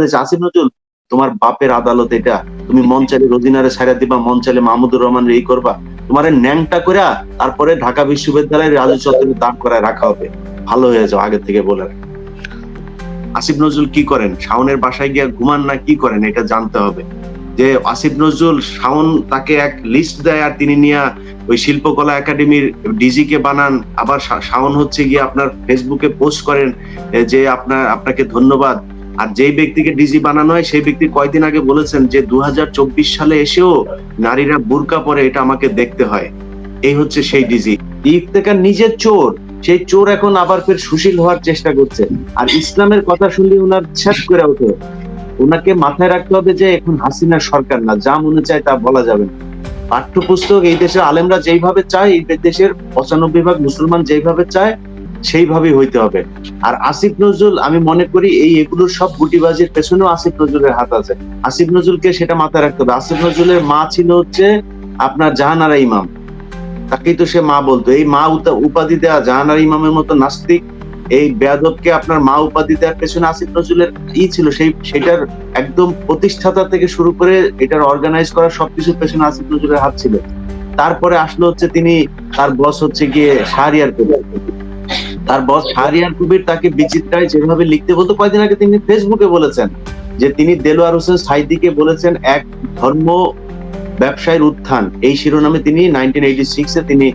আসিফ নজরুল, তোমার বাপের আদালত এটা। তুমি মন চাইলে রোজিনারে ছাইরা দিবা, মন চাইলে মাহমুদুর রহমান এই করবা। তোমার ন্যাংটা করে তারপরে ঢাকা বিশ্ববিদ্যালয়ের রাজু চত্বরে দাঁড় করায় রাখা হবে। ভালো হয়ে যাও আগে থেকে বলে আসিফ নজরুল কি করেন? শাওনের বাসায় গিয়ে ঘুমান না কি করেন? এটা জানতে হবে। যে আসিফ নজরুল, শাওন তাকে এক লিস্ট দেয় আর তিনি নিয়ে ওই শিল্পকলা একাডেমির ডিজি কে বানান। আবার শাওন হচ্ছে গিয়ে আপনার ফেসবুকে পোস্ট করেন যে আপনার, আপনাকে ধন্যবাদ। আর যেই ব্যক্তিকে ডিজি বানানো হয়, সেই ব্যক্তি কয়দিন আগে বলেছেন যে দু সালে এসেও নারীরা বুরকা পরে এটা আমাকে দেখতে হয়। এই হচ্ছে সেই ডিজি ইফতেকার নিজের চোর, সেই চোর এখন আবার ফের সুশীল হওয়ার চেষ্টা করছে। আর ইসলামের কথা শুনলে ওনার ছেদ করে ওঠে। ওনাকে মাথায় রাখতে হবে যে এখন হাসিনা সরকার না, যা মনে চায় তা বলা যাবে না। পাঠ্যপুস্তক এই দেশের আলেমরা যেইভাবে চায়, এই দেশের পঁচানব্বই ভাগ মুসলমান যেইভাবে চায় সেইভাবেই হইতে হবে। আর আসিফ নজরুল, আমি মনে করি এই এগুলোর সব গুটিবাজির পেছনেও আসিফ নজরুলের হাত আছে। আসিফ নজরুলকে সেটা মাথায় রাখতে হবে। আসিফ নজরুলের মা ছিল হচ্ছে আপনার জাহানারা ইমাম। তাকেই তো সে মা বলতো। এই মা উপাধি দেওয়া জাহানারা ইমামের মতো নাস্তিক। এই বেয়াদবকে আপনার মা উপাধি দেওয়ার পেছনে আসিফ নজরুলের ই ছিল। সেই সেটার একদম প্রতিষ্ঠাতা থেকে শুরু করে এটার অর্গানাইজ করা সবকিছুর পেছনে আসিফ নজরুলের হাত ছিল। তারপরে আসলো হচ্ছে তিনি তার বস হচ্ছে গিয়ে শাহরিয়ার কবির তার বস শাহরিয়ার কবির তাকে বিচিত্রায় যেভাবে লিখতে বলতো, কয়েকদিন আগে তিনি ফেসবুকে বলেছেন যে তিনি দেলোয়ার হোসেন সাইদিকে বলেছেন এক ধর্ম ব্যবসায়ের উত্থান। এই শিরোনামে তিনি নাইনটিন এইটি সিক্সে তিনি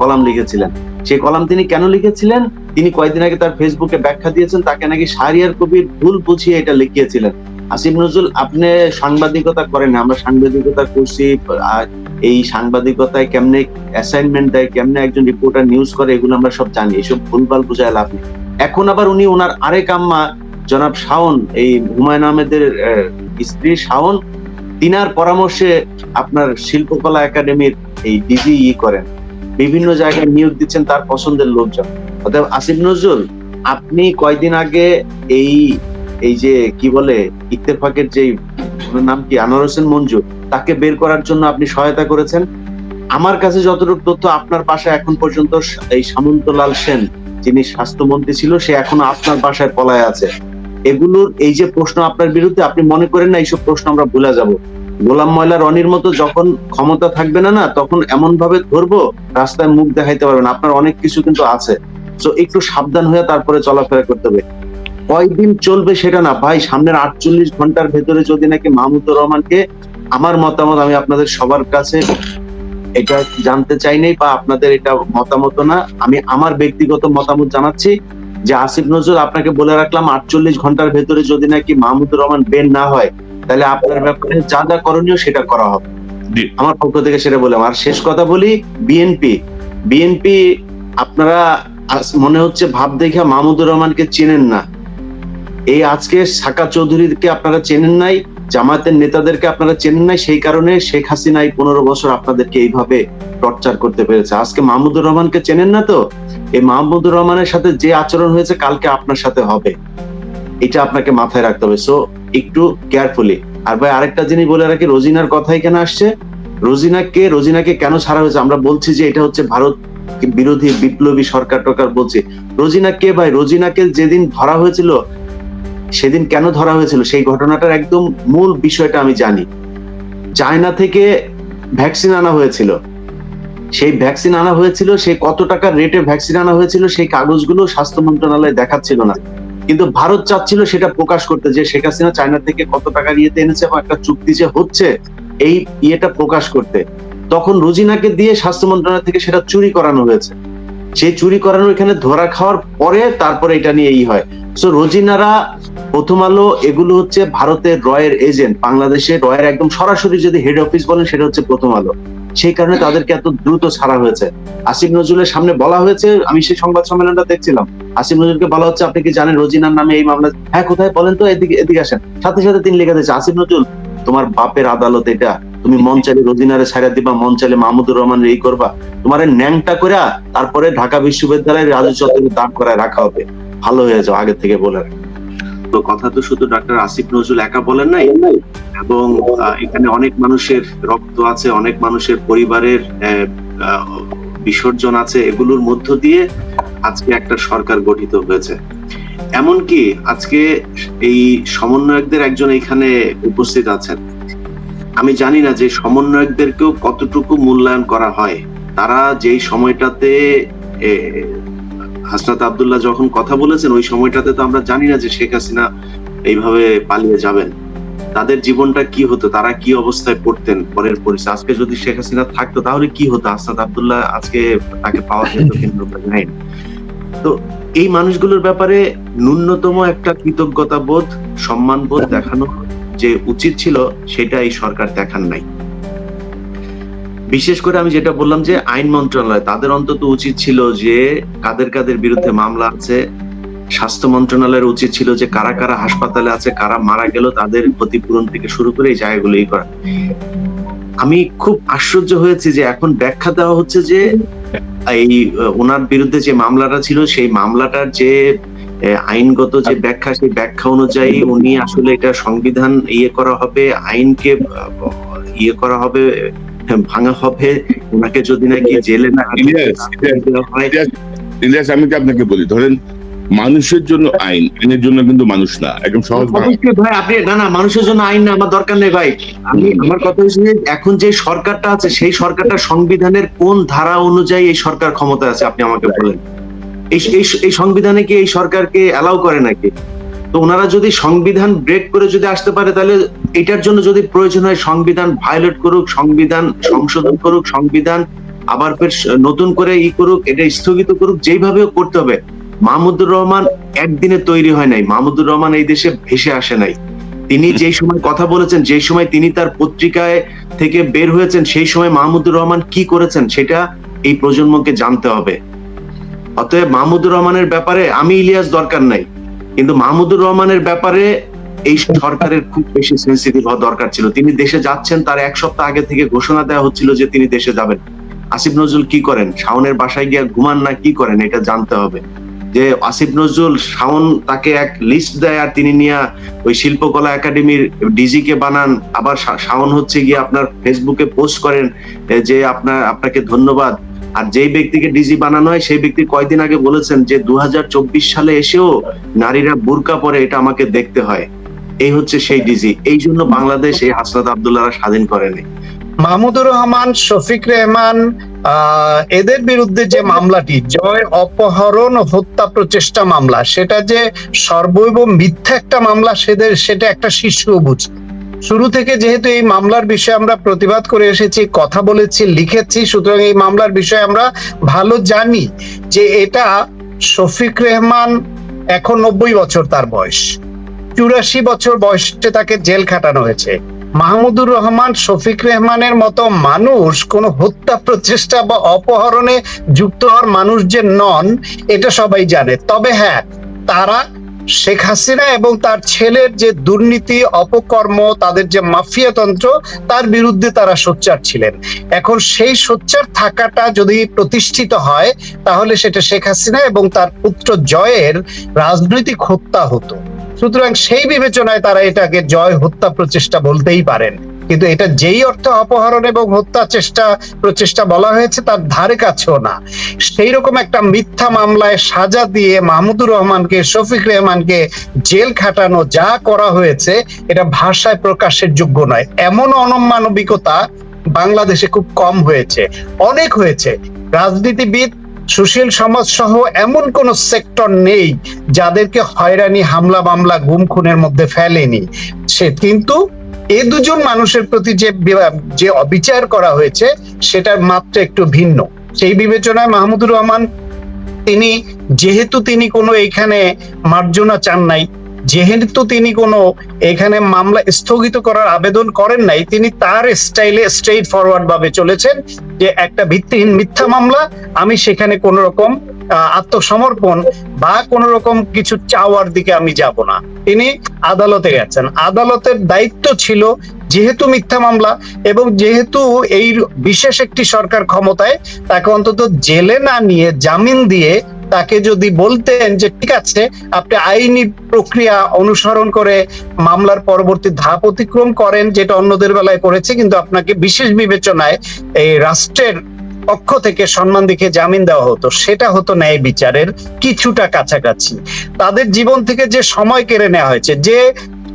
কলাম লিখেছিলেন। সেই কলাম তিনি কেন লিখেছিলেন? তিনি কয়েকদিন আগে তার ফেসবুকে ব্যাখ্যা দিয়েছেন, তাকে নাকি শাহরিয়ার কবির ভুল বুঝিয়ে এটা লিখিয়েছিলেন। আসিফ নজরুল, আপনি সাংবাদিকতা করেন আমরা সাংবাদিকতা করছি এই সাংবাদিকতায় কেমনে অ্যাসাইনমেন্ট দেয়, কেমনে একজন রিপোর্টার নিউজ করে, এগুলো আমরা সব জানি, এসব ভুলভাল বুঝায় লাভ নেই। এখন আবার উনি ওনার আরেক আম্মা, জনাব শাওন, এই হুমায়ুন আহমেদের স্ত্রী শাওন, তিনার পরামর্শে আপনার শিল্পকলা একাডেমির এই ডিজি ই করেন। বিভিন্ন জায়গায় নিয়োগ দিচ্ছেন তার পছন্দের লোকজন। অতএব আসিফ নজরুল, আপনি কয়দিন আগে এই এই যে, কি বলে, ইত্তেফাকের যে নাম কি, আনোয়ার হোসেন মঞ্জু তাকে বের করার জন্য আপনি সহায়তা করেছেন? আমার কাছে যতটুকু তথ্য, আপনার পাশে এখন পর্যন্ত এই সামন্তলাল সেন, যিনি স্বাস্থ্যমন্ত্রী ছিল, সে এখনও আপনার বাসায় পলায় আছে। এগুলোর এই যে প্রশ্ন আপনার বিরুদ্ধে, আপনি মনে করেন না, এইসব প্রশ্ন আমরা ভুলে যাব। গোলাম ময়লা রনির মতো যখন ক্ষমতা থাকবে না না, তখন এমন ভাবে ধরবো, রাস্তায় মুখ দেখাইতে পারবেন আপনার অনেক কিছু কিন্তু আছে। তো একটু সাবধান হয়ে তারপরে চলাফেরা করতে হবে। কয়দিন চলবে সেটা না। ভাই সামনের আটচল্লিশ ঘণ্টার ভেতরে যদি নাকি মাহমুদুর রহমানকে আমার মতামত আমি আপনাদের সবার কাছে এটা জানতে চাই নাই বা আপনাদের এটা মতামত না আমি আমার ব্যক্তিগত মতামত জানাচ্ছি যে আসিফ নজরুল আপনাকে বলে রাখলাম আটচল্লিশ ঘণ্টার ভেতরে যদি নাকি মাহমুদুর রহমান বের না হয় তাহলে আপনার ব্যাপারে যা যা করণীয় সেটা করা হবে। আমার পক্ষ থেকে সেটা বললাম। আর শেষ কথা বলি বিএনপি। বিএনপি আপনারা মনে হচ্ছে ভাব দেখা মাহমুদুর রহমানকে চেনেন না। এই আজকে সাকা চৌধুরীকে আপনারা চেনেন নাই, জামায়াতের নেতাদেরকে আপনারা চেনেন নাই, সেই কারণে শেখ হাসিনা এই পনেরো বছর আপনাদেরকে এইভাবে টর্চার করতে পেরেছে। আজকে মাহমুদুর রহমানকে চেনেন না তো? এই মাহমুদুর রহমানের সাথে যে আচরণ হয়েছে, কালকে আপনার সাথে হবে। এটা আপনাকে মাথায় রাখতে হবে। সো একটু কেয়ারফুলি আর ভাই, আরেকটা জিনিস বলে রাখি, রোজিনার কথাই কেন আসছে? রোজিনাকে রোজিনাকে কেন ছাড়া হয়েছে? আমরা বলছি যে এটা হচ্ছে ভারত বিরোধী বিপ্লবী সরকার টরকার বলছে। রোজিনা কে ভাই, রোজিনাকে যেদিন ধরা হয়েছিল সেদিন কেন ধরা হয়েছিল? সেই ঘটনাটার একদম মূল বিষয়টা আমি জানি। চায়না থেকে ভ্যাকসিন আনা হয়েছিল। সেই ভ্যাকসিন আনা হয়েছিল সেই কত টাকার রেটে ভ্যাকসিন আনা হয়েছিল, সেই কাগজগুলো স্বাস্থ্য মন্ত্রণালয় দেখাচ্ছিল না। কিন্তু ভারত চাচ্ছিল সেটা প্রকাশ করতে যে শেখ হাসিনা চায়না থেকে কত টাকা ইয়েতে এনেছে এবং একটা চুক্তি যে হচ্ছে, এই ইয়েটা প্রকাশ করতে। তখন রোজিনাকে দিয়ে স্বাস্থ্য মন্ত্রণালয় থেকে সেটা চুরি করানো হয়েছে। সেই চুরি করানো এখানে ধরা খাওয়ার পরে তারপরে এটা নিয়ে এই হয়। সো রোজিনারা প্রথম আলো এগুলো হচ্ছে ভারতের রয়ের এজেন্ট বাংলাদেশে রয়ের একদম সরাসরি যদি হেড অফিস বলেন সেটা হচ্ছে প্রথম আলো। সেই কারণে তাদেরকে এত দ্রুত ছাড়া হয়েছে। আসিফ নজরুলের সামনে বলা হয়েছে, আমি সেই সংবাদ সম্মেলনটা দেখছিলাম। আসিফ নজরুলকে বলা হচ্ছে, আপনি কি জানেন রোজিনার নামে এই মামলা হ্যাঁ কোথায় বলেন তো? এদিকে এদিকে আসেন। সাথে সাথে তিনি লিখে দিয়েছে, আসিফ নজরুল, তোমার বাপের আদালত এটা। তুমি মন চাইলে রোজিনারে ছাড়া দিবা, মন চাইলে মাহমুদুর রহমান এই করবা। তোমার ন্যাংটা করে তারপরে ঢাকা বিশ্ববিদ্যালয়ের রাজু চত্বরে দাঁড় করায় রাখা হবে। ভালো হয়ে যাও, আগে থেকে বলে তো কথা তো শুধু ডাক্তার আসিফ নজরুল একা বলেন নাই, এবং এখানে অনেক মানুষের রক্ত আছে, অনেক মানুষের পরিবারের বিসর্জন আছে, এগুলোর মধ্য দিয়ে আজকে একটা সরকার গঠিত হয়েছে। এমনকি আজকে এই সমন্বয়কদের একজন এখানে উপস্থিত আছেন। আমি জানি না যে সমন্বয়কদেরকেও কতটুকু মূল্যায়ন করা হয়। তারা যেই সময়টাতে হাসনাত আব্দুল্লাহ যখন কথা বলেছেন, ওই সময়টাতে তো আমরা জানি না যে শেখ হাসিনা এইভাবে পালিয়ে যাবেন। তাদের জীবনটা কি হতো? তারা কি অবস্থায় পড়তেন? পরের পরিস্থিতি। আজকে যদি শেখ হাসিনা থাকতো, তাহলে কি হতো? হাসনাত আব্দুল্লাহ আজকে তাকে পাওয়া যেত কিন্তু তো এই মানুষগুলোর ব্যাপারে ন্যূনতম একটা কৃতজ্ঞতা বোধ সম্মান বোধ দেখানো যে উচিত ছিল সেটা এই সরকার দেখান নাই। বিশেষ করে আমি যেটা বললাম যে আইন মন্ত্রণালয়, তাদের অন্তত উচিত ছিল যে কাদের কাদের বিরুদ্ধে মামলা আছে। স্বাস্থ্য মন্ত্রণালয়ের উচিত ছিল যে কারা কারা হাসপাতালে আছে, কারা মারা গেল, তাদের ক্ষতিপূরণ থেকে শুরু করে এই জায়গাগুলো ই করা। আমি খুব আশ্চর্য হয়েছি যে এখন ব্যাখ্যা দেওয়া হচ্ছে যে এই ওনার বিরুদ্ধে যে মামলাটা ছিল, সেই মামলাটার যে আইনগত যে ব্যাখ্যা সেই ব্যাখ্যা অনুযায়ী উনি আসলে এটা সংবিধান ইয়ে করা হবে আইনকে ইয়ে করা হবে ভাঙা হবে। ওনাকে যদি নাকি জেলে না ইলিয়াস, আমি কি আপনাকে বলি ধরেন মানুষের জন্য আইন আইনের জন্য কিন্তু মানুষ না একদম সহজ ভাই আপনি না না মানুষের জন্য আইন না আমার দরকার নেই ভাই। আমি আমার কথা হচ্ছে যে এখন যে সরকারটা আছে সেই সরকারটা সংবিধানের কোন ধারা অনুযায়ী এই সরকার ক্ষমতা আছে আপনি আমাকে বলেন। এই সংবিধানে কি এই সরকারকে অ্যালাউ করে নাকি? তো ওনারা যদি সংবিধান ব্রেক করে যদি আসতে পারে তাহলে এটার জন্য যদি প্রয়োজন হয় সংবিধান ভায়োলেট করুক সংবিধান সংশোধন করুক সংবিধান আবার ফের নতুন করে ই করুক এটা স্থগিত করুক যেইভাবে করতে হবে। মাহমুদুর রহমান একদিনে তৈরি হয় নাই। মাহমুদুর রহমান এই দেশে ভেসে আসে নাই। তিনি যেই সময় কথা বলেছেন যেই সময় তিনি তার পত্রিকায় থেকে বের হয়েছেন সেই সময় মাহমুদুর রহমান কি করেছেন সেটা এই প্রজন্মকে জানতে হবে। অতএব মাহমুদুর রহমানের ব্যাপারে আমি ইলিয়াস দরকার নাই। কিন্তু মাহমুদুর রহমানের ব্যাপারে এই সরকারের খুব বেশি সেন্সিটিভ হওয়া দরকার ছিল। তিনি দেশে যাচ্ছেন, তার এক সপ্তাহ আগে থেকে ঘোষণা দেওয়া হচ্ছিল যে তিনি দেশে যাবেন। আসিফ নজরুল কি করেন? শাওনের বাসায় গিয়ে ঘুমান না কি করেন? এটা জানতে হবে। যে আসিফ নজরুল, শাওন তাকে এক লিস্ট দেয় আর তিনি নিয়ে ওই শিল্পকলা একাডেমির ডিজি কে বানান। আবার শাওন হচ্ছে গিয়ে আপনার ফেসবুকে পোস্ট করেন যে আপনার, আপনাকে ধন্যবাদ। আর যেই ব্যক্তিকে ডিজি বানানো হয়, সেই ব্যক্তি কয়দিন আগে বলেছেন যে দু সালে এসেও নারীরা বুরকা পরে এটা আমাকে দেখতে হয়। এই হচ্ছে সেই ডিজি। এই জন্য বাংলাদেশ এই হাসনাত আব্দুল্লাহ স্বাধীন করেনি। মাহমুদুর রহমান, শফিক রেহমান এদের বিরুদ্ধে যে মামলাটি, জয়, অপহরণ, হত্যা প্রচেষ্টা মামলা, সেটা যে সর্বৈব মিথ্যা একটা মামলা, সেদের সেটা একটা শীর্ষ বুঝ। শুরু থেকে যেহেতু এই মামলার বিষয়ে আমরা প্রতিবাদ করে এসেছি, কথা বলেছি, লিখেছি, সুতরাং এই মামলার বিষয়ে আমরা ভালো জানি যে এটা শফিক রেহমান এখন নব্বই বছর তার বয়স। চুরাশি বছর বয়সে তাকে জেল খাটানো হয়েছে। মাহমুদুর রহমান শফিক রেহমানের মতো মানুষ কোন হত্যা প্রচেষ্টা বা অপহরণে যুক্ত হওয়ার মানুষ যে নন, এটা সবাই জানে। তবে হ্যাঁ তারা শেখ হাসিনা এবং তার ছেলের যে দুর্নীতি, অপকর্ম, তাদের যে মাফিয়াতন্ত্র তার বিরুদ্ধে তারা সোচ্চার ছিলেন। এখন সেই সোচ্চার থাকাটা যদি প্রতিষ্ঠিত হয়, তাহলে সেটা শেখ হাসিনা এবং তার পুত্র জয়ের রাজনৈতিক হত্যা হতো। সুতরাং সেই বিবেচনায় তারা এটাকে জয় হত্যা প্রচেষ্টা বলতেই পারেন। কিন্তু এটা যেই অর্থ অপহরণ এবং হত্যা চেষ্টা, প্রচেষ্টা বলা হয়েছে, তার ধারে কাছেও না। সেই রকম একটা মিথ্যা মামলায় সাজা দিয়ে মাহমুদুর রহমানকে, শফিক রহমানকে জেল খাটানো যা করা হয়েছে, এটা ভাষায় প্রকাশের যোগ্য নয়। এমন অনমানবিকতা বাংলাদেশে খুব কম হয়েছে। অনেক হয়েছে। রাজনীতিবিদ, সুশীল সমাজ সহ এমন কোন সেক্টর নেই যাদেরকে হয়রানি হামলা মামলা গুম খুনের মধ্যে ফেলেনি। সে কিন্তু এ দুজন মানুষের প্রতি যে যে অবিচার করা হয়েছে, সেটার মাত্রা একটু ভিন্ন। সেই বিবেচনায় মাহমুদুর রহমান, তিনি যেহেতু তিনি কোনো এখানে মার্জনা চান নাই, যেহেতু তিনি কোনো এখানে মামলা স্থগিত করার আবেদন করেন নাই, তিনি তার স্টাইলে স্ট্রেইট ফরওয়ার্ড ভাবে চলেছেন যে একটা ভিত্তিহীন মিথ্যা মামলা, আমি সেখানে কোন রকম আত্মসমর্পণ বা কোন রকম কিছু চাওয়ার দিকে আমি যাব না। তিনি আদালতে গেছেন। আদালতের দায়িত্ব ছিল যেহেতু মিথ্যা মামলা এবং যেহেতু এই বিশেষ একটি সরকার ক্ষমতায় তাকে অন্তত জেলে না নিয়ে জামিন দিয়ে তাকে যদি বলতেন যে, ঠিক আছে, আপনি আইনি প্রক্রিয়া অনুসরণ করে মামলার পরবর্তী ধাপ অতিক্রম করেন, যেটা অন্যদের বেলায় করেছে, কিন্তু আপনাকে বিশেষ বিবেচনায় এই রাষ্ট্রের পক্ষ থেকে সম্মান দেখে জামিন দেওয়া হতো, সেটা হতো ন্যায় বিচারের কিছুটা কাছাকাছি। তাদের জীবন থেকে যে সময় কেড়ে নেওয়া হয়েছে, যে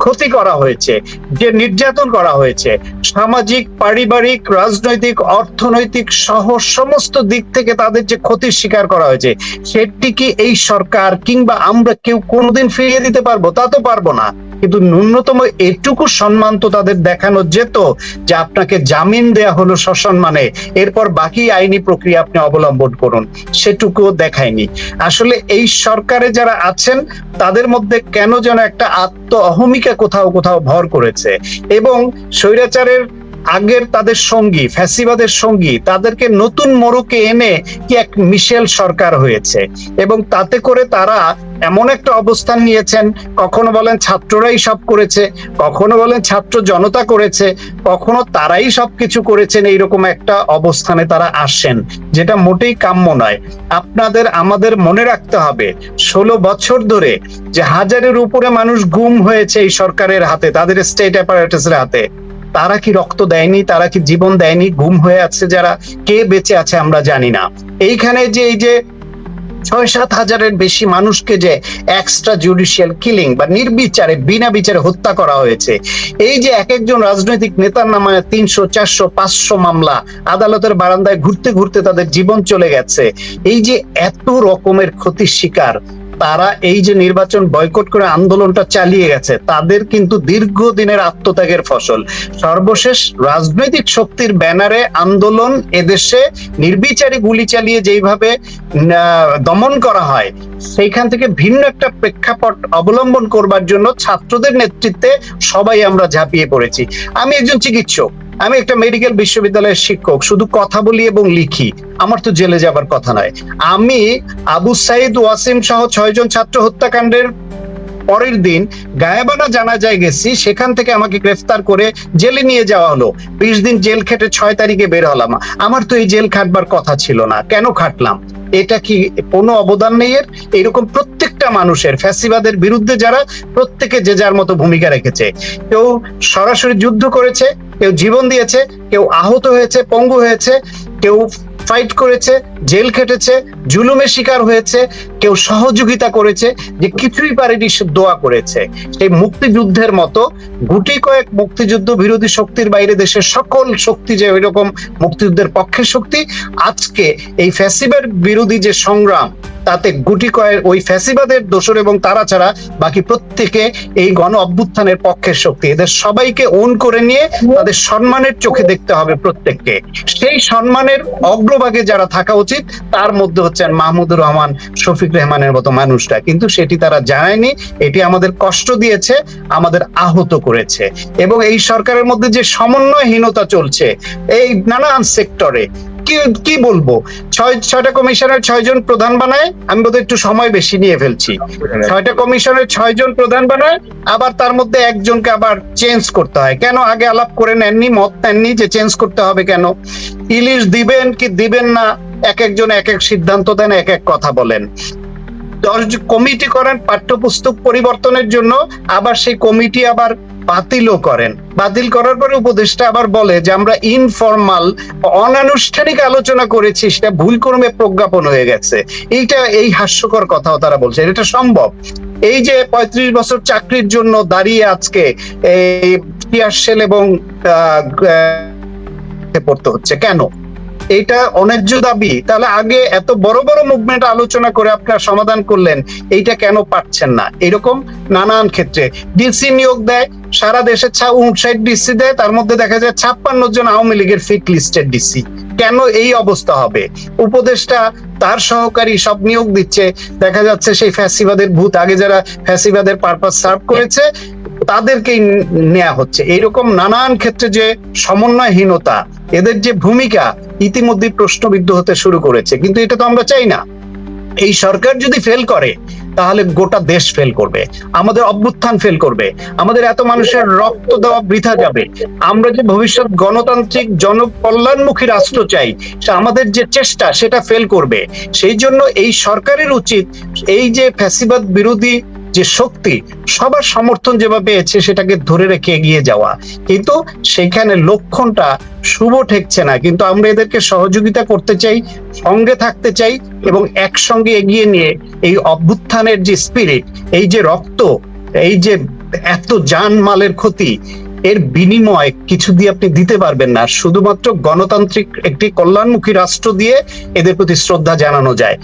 ক্ষতি করা হয়েছে, যে নির্যাতন করা হয়েছে, সামাজিক, পারিবারিক, রাজনৈতিক, অর্থনৈতিক সহ সমস্ত দিক থেকে তাদের যে ক্ষতির শিকার করা হয়েছে, সেটি কি এই সরকার কিংবা আমরা কেউ কোনোদিন ফিরিয়ে দিতে পারব? তা তো পারব না। কিন্তু ন্যূনতম এটুকু সম্মান তো তাদের দেখানো যেত যে আপনাকে জামিন দেয়া হলো সসম্মানে। এরপর বাকি আইনি প্রক্রিয়া আপনি অবলম্বন করুন। সেটুকুও দেখায়নি। আসলে এই সরকারে যারা আছেন, তাদের মধ্যে কেন যেন একটা আত্ম অহমিকা কোথাও কোথাও ভর করেছে। এবং স্বৈরাচারের আগের তাদের সঙ্গী, ফ্যাসিবাদের সঙ্গী, তাদেরকে নতুন মোড়কে এনে কি এক মিশেল সরকার হয়েছে। এবং তাতে করে তারা এমন একটা অবস্থান নিয়েছেন, কখনো বলেন ছাত্ররাই সব করেছে, কখনো বলেন ছাত্র জনতা করেছে, কখনো তারাই সবকিছু করেছেন, এইরকম একটা অবস্থানে তারা আসেন, যেটা মোটেই কাম্য নয়। আপনাদের, আমাদের মনে রাখতে হবে, ষোলো বছর ধরে যে হাজারের উপরে মানুষ গুম হয়েছে এই সরকারের হাতে, তাদের স্টেট অ্যাপারেটাসের হাতে। তারা কি রক্ত দেয়নি? তারা কি জীবন দেয়নি? গুম হয়ে আছে যারা? কে বেঁচে আছে আমরা জানি না। এইখানে যে এই যে ছয় সাত হাজারের বেশি মানুষকে যে এক্সট্রা জুডিশিয়াল কিলিং বা নির্বিচারে, বিনা বিচারে হত্যা করা হয়েছে। এই যে এক একজন রাজনৈতিক নেতার নামে তিনশো, চারশো, পাঁচশো মামলা আদালতের বারান্দায় ঘুরতে ঘুরতে তাদের জীবন চলে গেছে। এই যে এত রকমের ক্ষতির শিকার তারা এই যে নির্বাচন বয়কট করে আন্দোলনটা চালিয়ে গেছে, তাদের কিন্তু দীর্ঘদিনের আত্মত্যাগের ফসল। সর্বশেষ রাজনৈতিক শক্তির ব্যানারে আন্দোলন এদেশে নির্বিচারে গুলি চালিয়ে যেইভাবে দমন করা হয়, সেইখান থেকে ভিন্ন একটা প্রেক্ষাপট অবলম্বন করবার জন্য ছাত্রদের নেতৃত্বে সবাই আমরা ঝাঁপিয়ে পড়েছি। আমি একজন চিকিৎসক, আমি একটা মেডিকেল বিশ্ববিদ্যালয়ের শিক্ষক, শুধু কথা বলি এবং লিখি। আমার তো জেলে যাবার কথা নয় আমি আবু সাইদ ওয়াসিম সহ ছয়জন ছাত্র হত্যাকাণ্ডের পরের দিন গায়েবানা জানাজায় গেছি, সেখান থেকে আমাকে গ্রেফতার করে জেলে নিয়ে যাওয়া হলো। বিশ দিন জেল খেটে ছয় তারিখে বের হলাম। আমার তো এই জেল খাটবার কথা ছিল না। কেন খাটলাম? এটা কি কোনো অবদান নেই এর? এরকম প্রত্যেকটা মানুষের, ফ্যাসিবাদের বিরুদ্ধে যারা প্রত্যেকে যে যার মতো ভূমিকা রেখেছে। কেউ সরাসরি যুদ্ধ করেছে, কেউ জীবন দিয়েছে, কেউ আহত হয়েছে, পঙ্গু হয়েছে, কেউ ফাইট করেছে জেল খেটেছে জুলুমের শিকার হয়েছে কেউ সহযোগিতা করেছে যে কিছুই পারেনি দোয়া করেছে। সেই মুক্তিযুদ্ধের মতো গুটি কয়েক মুক্তিযুদ্ধ বিরোধী শক্তির বাইরে দেশের সকল শক্তি যে ওই রকম মুক্তিযুদ্ধের পক্ষের শক্তি, আজকে এই ফ্যাসিবার বিরোধী যে সংগ্রাম, তাতে গুটি কয়েক, ওই ফ্যাসিবাদের দোষর এবং তারা ছাড়া বাকি প্রত্যেকে এই গণ অভ্যুত্থানের পক্ষের শক্তি। এদের সবাইকে ওন করে নিয়ে তাদের সম্মানের চোখে দেখতে হবে প্রত্যেককে। সেই সম্মানের অগ্রভাগে যারা থাকা উচিত, তার মধ্যে হচ্ছেন মাহমুদুর রহমান, শফিক রেহমানের মতো মানুষটা। কিন্তু সেটি তারা জানায়নি, এটি আমাদের কষ্ট দিয়েছে, আমাদের আহত করেছে। এবং এই সরকারের মধ্যে যে সমন্বয়হীনতা চলছে, এই নানান সেক্টরে, কি কি বলব? ছয়, ছয়টা কমিশনের ছয়জন প্রধান বানায়, আমি বোধহয় একটু সময় বেশি নিয়ে ফেলছি। ছয়টা কমিশনের ছয়জন প্রধান বানায়, আবার তার মধ্যে একজনকে আবার চেঞ্জ করতে হয়। কেন আগে আলাপ করে নেননি, মত নেননি যে চেঞ্জ করতে হবে কেন? ইলিশ দিবেন কি দিবেন না, এক একজন এক এক সিদ্ধান্ত দেন, এক এক কথা বলেন। দশ কমিটি করেন, পাঠ্যপুস্তক পরিবর্তনের জন্য, আবার সেই কমিটি আবার বাতিলও করেন। বাতিল করার পরে উপদেষ্টা আবার বলে যে, আমরা ইনফরমাল অনানুষ্ঠানিক আলোচনা করেছি, সেটা ভুল ক্রমে প্রজ্ঞাপন হয়ে গেছে। এইটা এই হাস্যকর কথাও তারা বলছে এটা সম্ভব। এই যে পঁয়ত্রিশ বছর চাকরির জন্য দাঁড়িয়ে আজকে এই টিয়ারশেল এবং পড়তে হচ্ছে। কেন? এটা অন্যায্য দাবি। তাহলে আগে এত বড় বড় মুভমেন্ট আলোচনা করে আপনারা সমাধান করলেন, এইটা কেন পাচ্ছেন না? এরকম নানান ক্ষেত্রে। ডিসি নিয়োগ দেয়, সারা দেশে উনষাট ডিসি দেয়, তার মধ্যে দেখা যায় ছাপ্পান্ন জন আওয়ামী লীগের ফিক লিস্টেড ডিসি কেন এই অবস্থা হবে? উপদেষ্টা তার সহকারী সব নিয়োগ দিচ্ছে। দেখা যাচ্ছে সেই ফ্যাসিবাদের ভূত। আগে যারা ফ্যাসিবাদের পারপাস সার্ভ করেছে তাদেরকেই নেওয়া হচ্ছে। এইরকম নানান ক্ষেত্রে যে সমন্বয়হীনতা, এদের যে ভূমিকা ইতিমধ্যে প্রশ্নবিদ্ধ হতে শুরু করেছে। কিন্তু এটা তো আমরা চাই না। এই সরকার যদি ফেল করে, তাহলে গোটা দেশ ফেল করবে, আমাদের অভ্যুত্থান ফেল করবে, আমাদের এত মানুষের রক্ত দেওয়া বৃথা যাবে। আমরা যে ভবিষ্যৎ গণতান্ত্রিক জনকল্যাণমুখী রাষ্ট্র চাই আমাদের যে চেষ্টা, সেটা ফেল করবে। সেই জন্য এই সরকারের উচিত এই যে ফ্যাসিবাদ বিরোধী যে শক্তি সবার সমর্থন যেভাবে পেয়েছে সেটাকে ধরে রেখে এগিয়ে যাওয়া। কিন্তু সেখানে লক্ষণটা শুভ ঠেকছে না। কিন্তু আমরা এদেরকে সহযোগিতা করতে চাই, সঙ্গে থাকতে চাই এবং একসঙ্গে এগিয়ে নিয়ে এই অভ্যুত্থানের যে স্পিরিট এই যে রক্ত, এই যে এত জানমালের ক্ষতি, এর বিনিময় কিছু দিয়ে আপনি দিতে পারবেন না। শুধুমাত্র গণতান্ত্রিক একটি কল্যাণমুখী রাষ্ট্র দিয়ে এদের প্রতি শ্রদ্ধা জানানো যায়।